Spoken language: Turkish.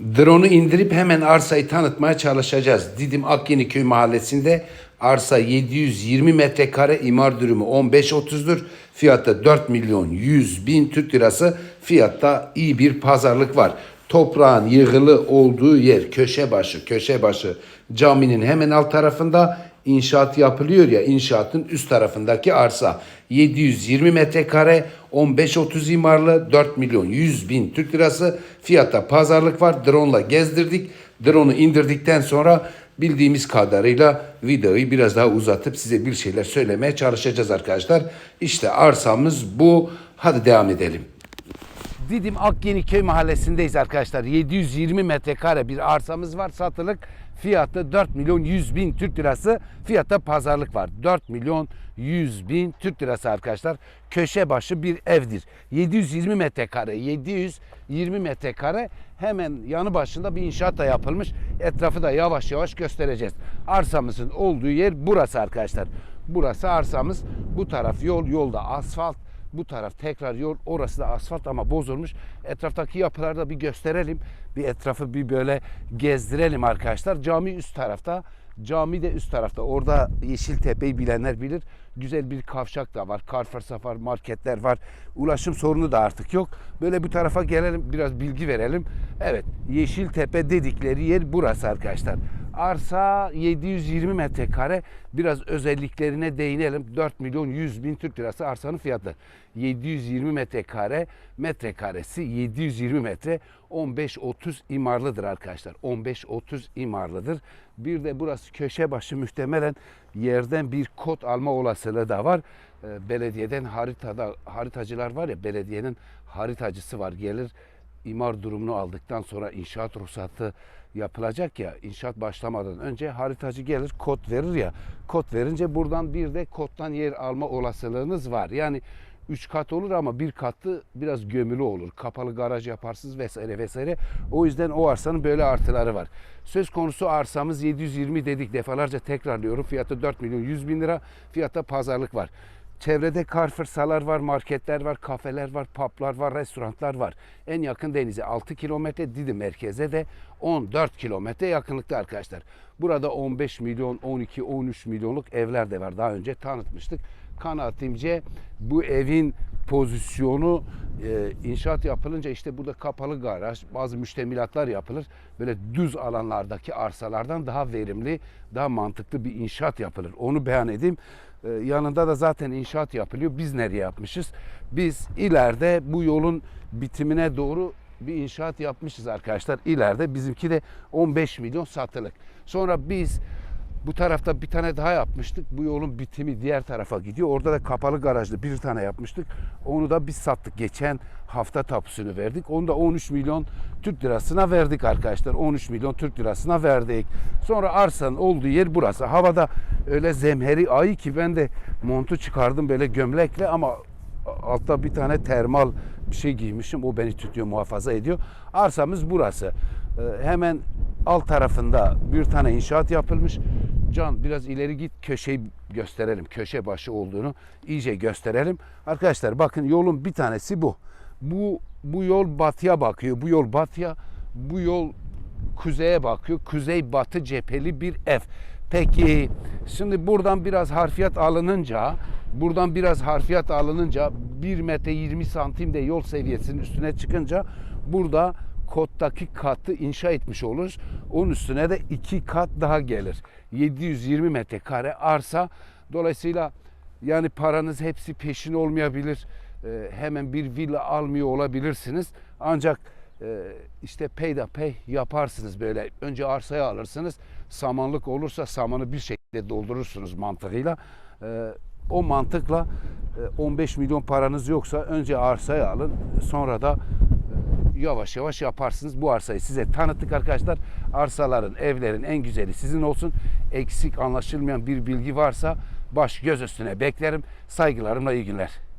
Drone'u indirip hemen arsayı tanıtmaya çalışacağız. Didim Akyeniköy mahallesinde arsa 720 metrekare imar dürümü 15.30'dur. Fiyatta 4 milyon 100 bin Türk lirası. Fiyatta iyi bir pazarlık var. Toprağın yığılı olduğu yer köşe başı köşe başı caminin hemen alt tarafında inşaat yapılıyor ya inşaatın üst tarafındaki arsa. 720 metrekare 15-30 imarlı 4 milyon 100 bin Türk lirası. Fiyatta pazarlık var drone ile gezdirdik. Drone'u indirdikten sonra bildiğimiz kadarıyla videoyu biraz daha uzatıp size bir şeyler söylemeye çalışacağız arkadaşlar. İşte arsamız bu. Hadi devam edelim. Didim Akyeniköy mahallesindeyiz arkadaşlar. 720 metrekare bir arsamız var satılık. Fiyatı 4 milyon 100 bin Türk lirası. Fiyatta pazarlık var. 4 milyon 100 bin Türk lirası arkadaşlar. Köşe başı bir evdir. 720 metrekare. 720 metrekare hemen yanı başında bir inşaat da yapılmış. Etrafı da yavaş yavaş göstereceğiz. Arsamızın olduğu yer burası arkadaşlar. Burası arsamız. Bu taraf yol, yolda asfalt. Bu taraf tekrar yol, orası da asfalt ama bozulmuş. Etraftaki yapıları da bir gösterelim. Bir etrafı bir böyle gezdirelim arkadaşlar. Cami üst tarafta. Cami de üst tarafta. Orada Yeşiltepe'yi bilenler bilir. Güzel bir kavşak da var. Carrefour Safar marketler var. Ulaşım sorunu da artık yok. Böyle bu tarafa gelelim biraz bilgi verelim. Evet Yeşiltepe dedikleri yer burası arkadaşlar. Arsa 720 metrekare. Biraz özelliklerine değinelim. 4 milyon 100 bin Türk lirası arsanın fiyatı. 720 metrekare. Metrekaresi 720 metre. 15-30 imarlıdır arkadaşlar. 15-30 imarlıdır. Bir de burası köşe başı muhtemelen yerden bir kod alma olasılığı da var. Ee, Belediyeden haritada haritacılar var ya belediyenin haritacısı var gelir imar durumunu aldıktan sonra inşaat ruhsatı yapılacak ya inşaat başlamadan önce haritacı gelir kod verir ya kod verince buradan bir de koddan yer alma olasılığınız var. Yani 3 kat olur ama bir katlı biraz gömülü olur. Kapalı garaj yaparsınız vesaire vesaire. O yüzden o arsanın böyle artıları var. Söz konusu arsamız 720 dedik defalarca tekrarlıyorum. Fiyatı 4 milyon 100 bin lira. Fiyatta pazarlık var. Çevrede Carrefour'salar var, marketler var, kafeler var, publar var, restoranlar var. En yakın denize 6 kilometre, Didim merkeze de 14 kilometre yakınlıkta arkadaşlar. Burada 15 milyon, 12, 13 milyonluk evler de var. Daha önce tanıtmıştık. Kanaatimce bu evin pozisyonu e, inşaat yapılınca işte burada kapalı garaj, bazı müştemilatlar yapılır. Böyle düz alanlardaki arsalardan daha verimli, daha mantıklı bir inşaat yapılır. Onu beyan edeyim. E, yanında da zaten inşaat yapılıyor. Biz nereye yapmışız? Biz ileride bu yolun bitimine doğru bir inşaat yapmışız arkadaşlar. İleride bizimki de 15 milyon satılık. Sonra biz bu tarafta bir tane daha yapmıştık. Bu yolun bitimi diğer tarafa gidiyor. Orada da kapalı garajlı bir tane yapmıştık. Onu da biz sattık. Geçen hafta tapusunu verdik. Onu da 13 milyon Türk lirasına verdik arkadaşlar. 13 milyon Türk lirasına verdik. Sonra arsanın olduğu yer burası. Havada öyle zemheri ayı ki ben de montu çıkardım böyle gömlekle ama altta bir tane termal bir şey giymişim. O beni tutuyor, muhafaza ediyor. Arsamız burası. Ee, hemen alt tarafında bir tane inşaat yapılmış. Can biraz ileri git köşeyi gösterelim. Köşe başı olduğunu iyice gösterelim. Arkadaşlar bakın yolun bir tanesi bu. Bu bu yol batıya bakıyor. Bu yol batıya, bu yol kuzeye bakıyor. Kuzey batı cepheli bir ev. Peki şimdi buradan biraz harfiyat alınınca buradan biraz harfiyat alınınca 1 metre 20 santim de yol seviyesinin üstüne çıkınca burada kottaki katı inşa etmiş oluruz. Onun üstüne de iki kat daha gelir. 720 metrekare arsa. Dolayısıyla yani paranız hepsi peşin olmayabilir. Ee, hemen bir villa almıyor olabilirsiniz. Ancak e, işte peyderpey yaparsınız böyle. Önce arsayı alırsınız. Samanlık olursa samanı bir şekilde doldurursunuz mantığıyla. Ee, o mantıkla e, 15 milyon paranız yoksa önce arsayı alın. Sonra da e, yavaş yavaş yaparsınız. Bu arsayı size tanıttık arkadaşlar. Arsaların, evlerin en güzeli sizin olsun. Eksik anlaşılmayan bir bilgi varsa baş göz üstüne beklerim. Saygılarımla iyi günler.